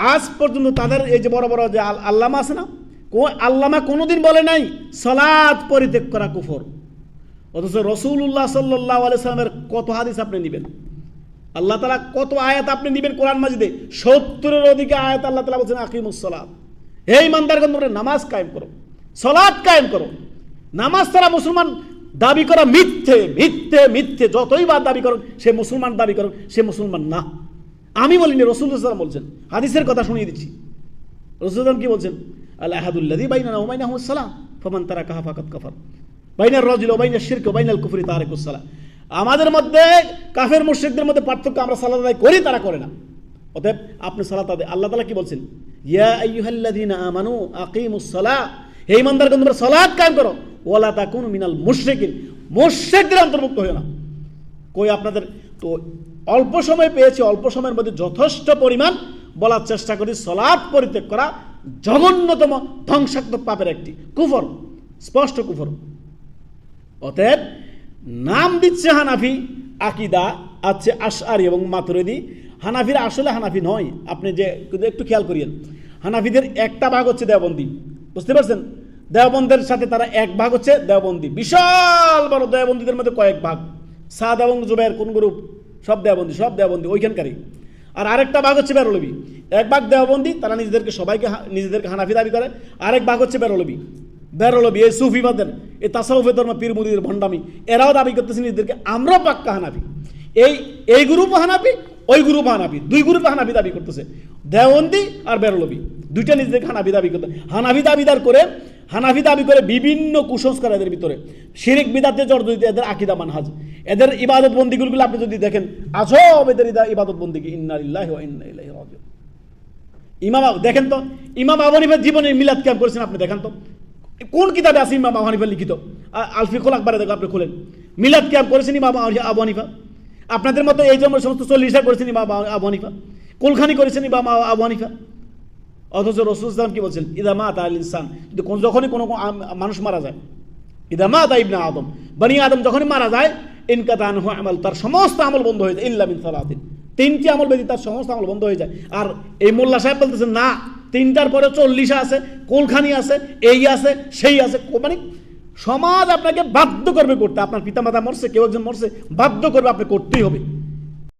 আজ পর্যন্ত তাদের এই যে বড় বড় যে আল- আল্লামা আছে না, কো- আল্লামা কোনোদিন বলে নাই সলাৎ পরিত্যাগ করা কুফর। অথচ রসুল্লাহ সাল্লাহ আলাইসালামের কত হাদিস আপনি নেবেন? আল্লাহ তালা কত আয়াত আপনি নেবেন কোরআন মাজিদে? সত্তরের অধিকে আয়াত আল্লাহ তালা বলছেন আকিমুসলাম এই মান্দারগঞ্জ তোমরা নামাজ কায়েম করো সলাৎ কায়েম করো। নামাজ তারা মুসলমান দাবি করা মিথ্যে মিথ্যে মিথ্যে, যতই বার দাবি করো সে মুসলমান দাবি করো সে মুসলমান না। আমি বলিনি রসুল্লাহ বলছেন। হাদিসের কথা শুনিয়ে দিচ্ছি। রসুলাম কি বলছেন? আল আহাদুল্লাদি বাইনা ওমাইনা সালাম, ফমান তারা কাহা ফাকাত কাফার। বাইনার রজিল বাইনার শিরক বাইনাল কুফরি তারেকুসালাম আমাদের মধ্যে কাফের, মুশরিকদের মধ্যে পার্থক্য আমরা সালাত আদায় করি, তারা করে না। অতএব আপনি সালাত আদায়, আল্লাহ তাআলা কি বলছেন? ইয়া আইয়ুহাল্লাযীনা আমানু আকিমুস সালাহ। হে ইমানদারগণ তোমরা সালাত কায়েম করো। ওয়ালা তাকুনু মিনাল মুশরিকিন। মুশরিকদের অন্তর্ভুক্ত হয়ো না। কই আপনাদের, তো অল্প সময় পেয়েছি, অল্প সময়ের মধ্যে যথেষ্ট পরিমাণ বলার চেষ্টা করি, সলাৎ পরিত্যাগ করা জঘন্যতম ধ্বংসাত্মক পাপের একটি কুফর, স্পষ্ট কুফর। অতএব নাম দিচ্ছে হানাফি, আকিদা আছে আশআরি এবং মাতুরিদি। হানাফিরা আসলে হানাফি নয়, আপনি যে একটু খেয়াল করিয়েন। হানাফিদের একটা ভাগ হচ্ছে দেওবন্দি, বুঝতে পারছেন? দেওবন্দের সাথে তারা এক ভাগ হচ্ছে দেওবন্দি, বিশাল বড় দেওবন্দীদের মধ্যে কয়েক ভাগ। সাদ এবং জুবের কোন গ্রুপ? সব দেওবন্দি সব দেওবন্দি ওইখানকারই। আর আরেকটা ভাগ হচ্ছে বেরলবি। এক ভাগ দেওবন্দি তারা নিজেদেরকে সবাইকে নিজেদেরকে হানাফি দাবি করে। আরেক ভাগ হচ্ছে বেরলবি। বেরলবি, এই সুফিবাদের এই তাসাউফে ধর্ম পীর মুদির ভণ্ডামি, এরাও দাবি করতেছে নিজেদেরকে, আমরাও পাক্কা হানাফি। এই এই গ্রুপ হানাফি, ওই গ্রুপ হানাফি, দুই গ্রুপে হানাফি দাবি করতেছে। দেওবন্দি আর বেরলবি, দুইটা নিজেদেরকে হানাফি দাবি করতে হানাফি দাবিদার করে হানাফি দাবি করে বিভিন্ন কুসংস্কার এদের ভিতরে। শিরিক বিদাতে জর্জরিত এদের আকিদা মানহাজ, এদের ইবাদত বন্দিগুলো আপনি যদি দেখেন, আজব এদের ইবাদত বন্দিকে ইন্নালিল্লাহ ইমাম দেখেন তো, ইমাম আবু হানিফার জীবনে মিলাদ ক্যাম্প করেছেন আপনি দেখেন তো। কোন কিতাবে আছে ইমাম আবু হানিফা লিখিত? আলফি আলফিকুল আকবরে দেখো আপনি খুলেন। মিলাদ ক্যাম্প করেছেন ইমাম আবু- আবু হানিফা। আপনাদের মতো এই জন্য সমস্ত চল্লিশা করেছেন ইমাম আবু- আবু হানিফা। কুলখানি করেছেন ইমাম আবু- আবু হানিফা। অথচ রসুল ইসলাম কি বলছেন? ইদা মা তা ইনসান। যদি কোন যখনই কোনো মানুষ মারা যায়, ইদা মা তা ইবনা আদম। বানি আদম যখনই মারা যায় ইনকাতান আমল। তার সমস্ত আমল বন্ধ হয়ে যায়, ইল্লা মিন সালাতিন। তিনটি আমল ব্যতীত তার সমস্ত আমল বন্ধ হয়ে যায়। আর এই মোল্লা সাহেব বলতেছেন, না, তিনটার পরে চল্লিশে আছে, কোলখানি আছে, এই আছে, সেই আছে। মানে সমাজ আপনাকে বাধ্য করবে করতে। আপনার পিতামাতা মরছে, কেউ একজন মরছে, বাধ্য করবে আপনি করতেই হবে।